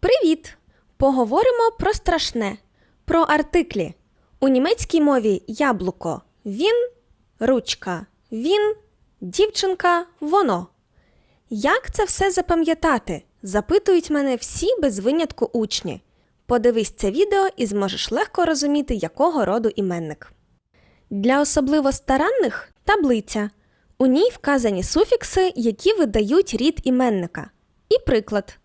Привіт! Поговоримо про страшне, про артиклі. У німецькій мові яблуко він, ручка він, дівчинка воно. Як це все запам'ятати? Запитують мене всі без винятку учні. Подивись це відео і зможеш легко розуміти, якого роду іменник. Для особливо старанних таблиця. У ній вказані суфікси, які видають рід іменника. І приклад.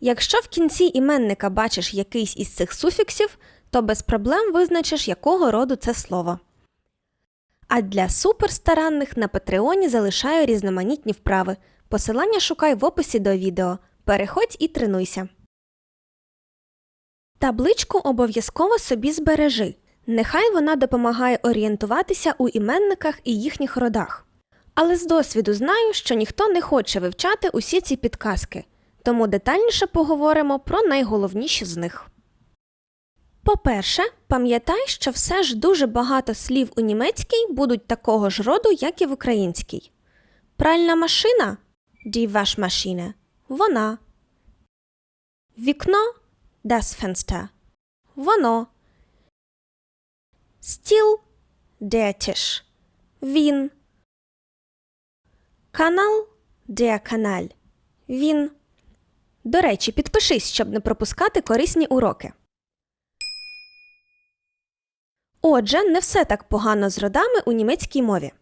Якщо в кінці іменника бачиш якийсь із цих суфіксів, то без проблем визначиш, якого роду це слово. А для суперстаранних на Патреоні залишаю різноманітні вправи. Посилання шукай в описі до відео. Переходь і тренуйся. Табличку обов'язково собі збережи. Нехай вона допомагає орієнтуватися у іменниках і їхніх родах. Але з досвіду знаю, що ніхто не хоче вивчати усі ці підказки, тому детальніше поговоримо про найголовніші з них. По-перше, пам'ятай, що все ж дуже багато слів у німецькій будуть такого ж роду, як і в українській. Пральна машина die Waschmaschine – вона. Вікно das Fenster – воно. Стіл der Tisch – він. Канал der Kanal – він. До речі, підпишись, щоб не пропускати корисні уроки. Отже, не все так погано з родами у німецькій мові.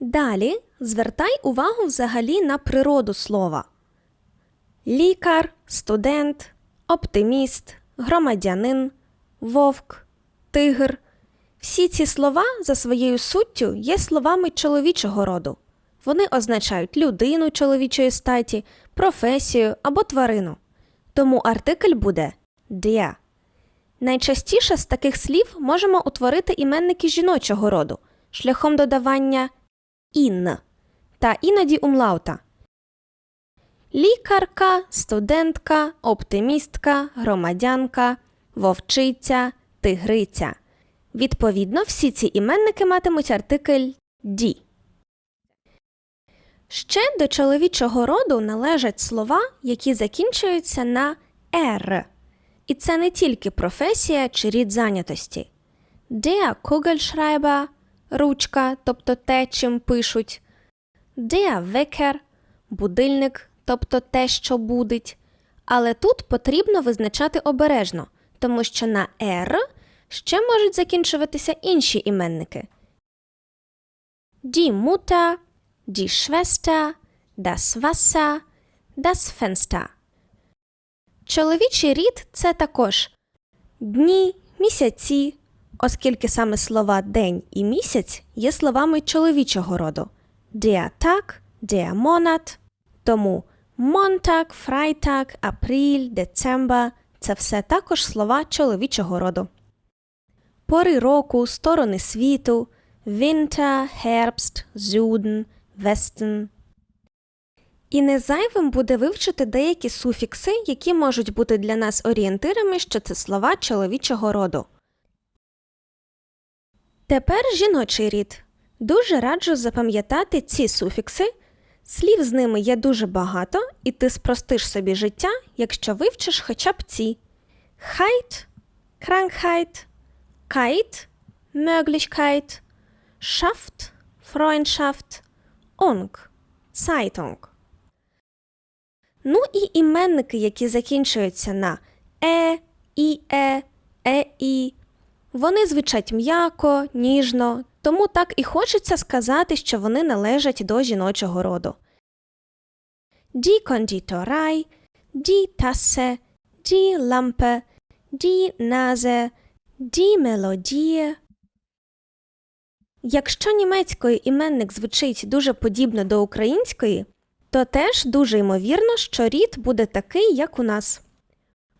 Далі звертай увагу взагалі на природу слова. Лікар, студент, оптиміст, громадянин, вовк, тигр. Всі ці слова за своєю суттю є словами чоловічого роду. Вони означають людину чоловічої статі, професію або тварину. Тому артикль буде der. Найчастіше з таких слів можемо утворити іменники жіночого роду шляхом додавання ін та іноді умлаута. Лікарка, студентка, оптимістка, громадянка, вовчиця, тигриця. Відповідно, всі ці іменники матимуть артикль ді. Ще до чоловічого роду належать слова, які закінчуються на «р». І це не тільки професія чи рід зайнятості. Der Kugelschreiber – ручка, тобто те, чим пишуть. Der Wecker – будильник, тобто те, що будить. Але тут потрібно визначати обережно, тому що на «р» ще можуть закінчуватися інші іменники. Die Mutter, die Schwester, das Wasser, das Fenster. Чоловічий рід це також дні, місяці, оскільки саме слова день і місяць є словами чоловічого роду der Tag, der Monat. Тому Montag, Freitag, Апріль, Децембер – це все також слова чоловічого роду. Пори року, сторони світу, Winter, Herbst, Süden, Westen. І не зайвим буде вивчити деякі суфікси, які можуть бути для нас орієнтирами, що це слова чоловічого роду. Тепер жіночий рід. Дуже раджу запам'ятати ці суфікси. Слів з ними є дуже багато, і ти спростиш собі життя, якщо вивчиш хоча б ці Heit, Krankheit, Kite, Möglichkeit, Schaft, Freundschaft, Ung, Zeitung. Ну і іменники, які закінчуються на е, іе, еі. Вони звучать м'яко, ніжно, тому так і хочеться сказати, що вони належать до жіночого роду. Die Konditorei, die Tasse, die Lampe, die Nase, die Melodie. Якщо німецькою іменник звучить дуже подібно до української, то теж дуже ймовірно, що рід буде такий, як у нас.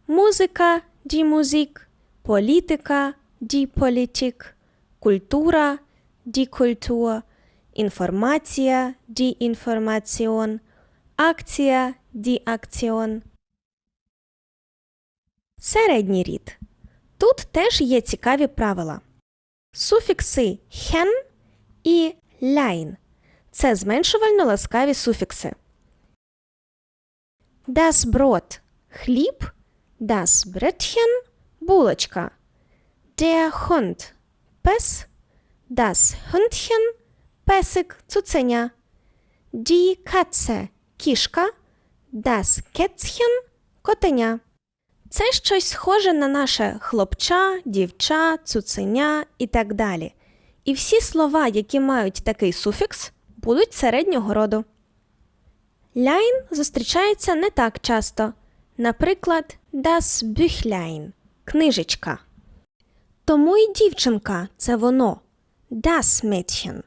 Музика die Musik, політика die Politik, культура die Kultur, інформація die Information, акція die Aktion. Середній рід. Тут теж є цікаві правила. Суфікси «hen» і «lein» – це зменшувально ласкаві суфікси. Das Brot – хліб, das Brötchen – булочка, der Hund – пес, das Hündchen – песик, цуценя, die Katze – кішка, das Kätzchen – котеня. Це щось схоже на наше хлопча, дівча, цуценя і так далі. І всі слова, які мають такий суфікс, будуть середнього роду. Ляйн зустрічається не так часто. Наприклад, das Büchlein – книжечка. Тому і дівчинка це воно das Mädchen.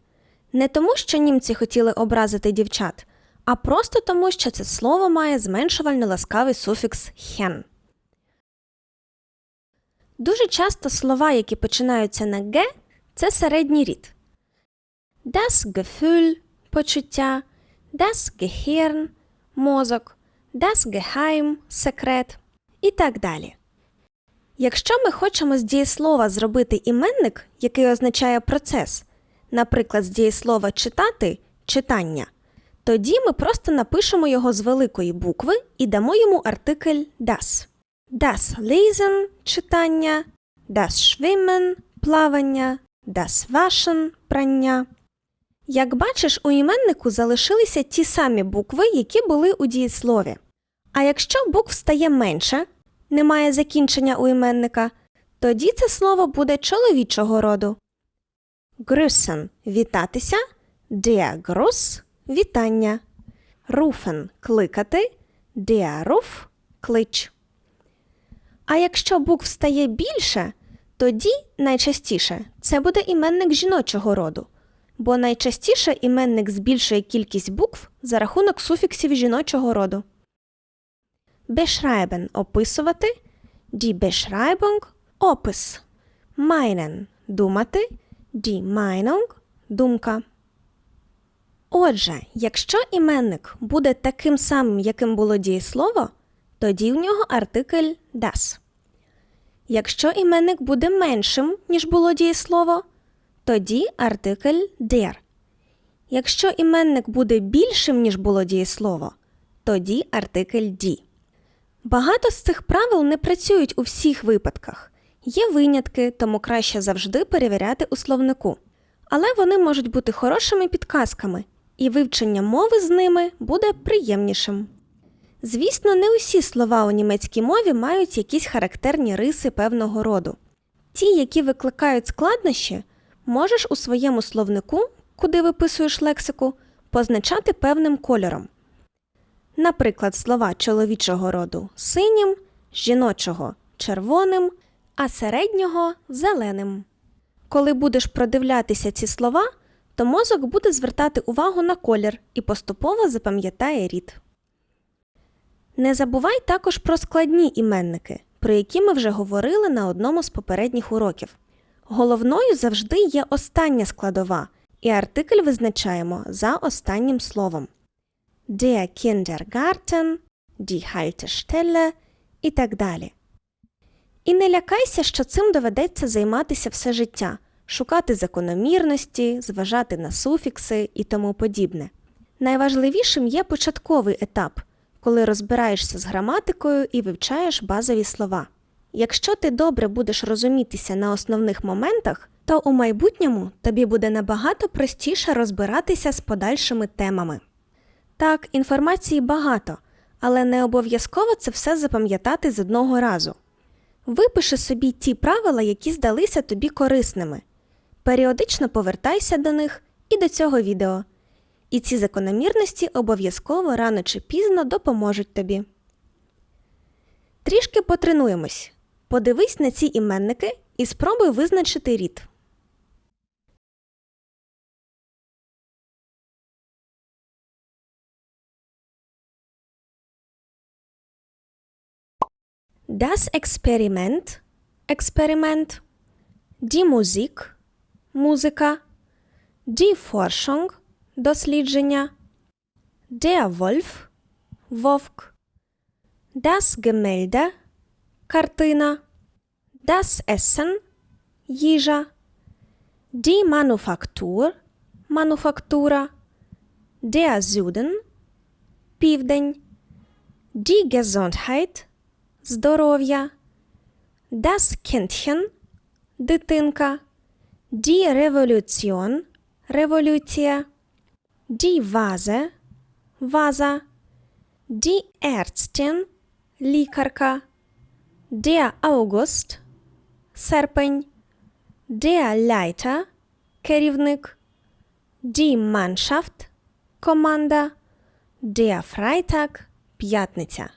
Не тому, що німці хотіли образити дівчат, а просто тому, що це слово має зменшувально ласкавий суфікс «hen». Дуже часто слова, які починаються на г, це середній рід. Das Gefühl – почуття, das Gehirn – мозок, das Geheim – секрет і так далі. Якщо ми хочемо з дієслова зробити іменник, який означає процес, наприклад, з дієслова читати читання, тоді ми просто напишемо його з великої букви і дамо йому артикль das. Das Lesen – читання, das Schwimmen – плавання, das Waschen – прання. Як бачиш, у іменнику залишилися ті самі букви, які були у дієслові. А якщо букв стає менше, немає закінчення у іменника, тоді це слово буде чоловічого роду. Grüßen – вітатися, der Gruß – вітання, rufen – кликати, der Ruf – клич. А якщо букв стає більше, тоді найчастіше це буде іменник жіночого роду, бо найчастіше іменник збільшує кількість букв за рахунок суфіксів жіночого роду. Beschreiben – описувати, die Beschreibung – опис, meinen – думати, die Meinung – думка. Отже, якщо іменник буде таким самим, яким було дієслово, тоді в нього артикль das. Якщо іменник буде меншим, ніж було дієслово, тоді артикль der. Якщо іменник буде більшим, ніж було дієслово, тоді артикль die. Багато з цих правил не працюють у всіх випадках. Є винятки, тому краще завжди перевіряти у словнику. Але вони можуть бути хорошими підказками, і вивчення мови з ними буде приємнішим. Звісно, не усі слова у німецькій мові мають якісь характерні риси певного роду. Ті, які викликають складнощі, можеш у своєму словнику, куди виписуєш лексику, позначати певним кольором. Наприклад, слова чоловічого роду синім, жіночого червоним, а середнього зеленим. Коли будеш продивлятися ці слова, то мозок буде звертати увагу на колір і поступово запам'ятає рід. Не забувай також про складні іменники, про які ми вже говорили на одному з попередніх уроків. Головною завжди є остання складова, і артикль визначаємо за останнім словом. Der Kindergarten, die Haltestelle і так далі. І не лякайся, що цим доведеться займатися все життя, шукати закономірності, зважати на суфікси і тому подібне. Найважливішим є початковий етап, коли розбираєшся з граматикою і вивчаєш базові слова. Якщо ти добре будеш розумітися на основних моментах, то у майбутньому тобі буде набагато простіше розбиратися з подальшими темами. Так, інформації багато, але не обов'язково це все запам'ятати з одного разу. Випиши собі ті правила, які здалися тобі корисними. Періодично повертайся до них і до цього відео. І ці закономірності обов'язково рано чи пізно допоможуть тобі. Трішки потренуємось. Подивись на ці іменники і спробуй визначити рід. Das Experiment Experiment Die Musik Музика Die Forschung Дослідження Der Wolf Вовк Das Gemälde Картина Das Essen Їжа Die Manufaktur Мануфактура Der Süden Південь Die Gesundheit – здоров'я. Das Kindchen – дитинка. Die Revolution – революція. Die Vase – ваза. Die Ärztin – лікарка. Der August – серпень. Der Leiter – керівник. Die Mannschaft – команда. Der Freitag – п'ятниця.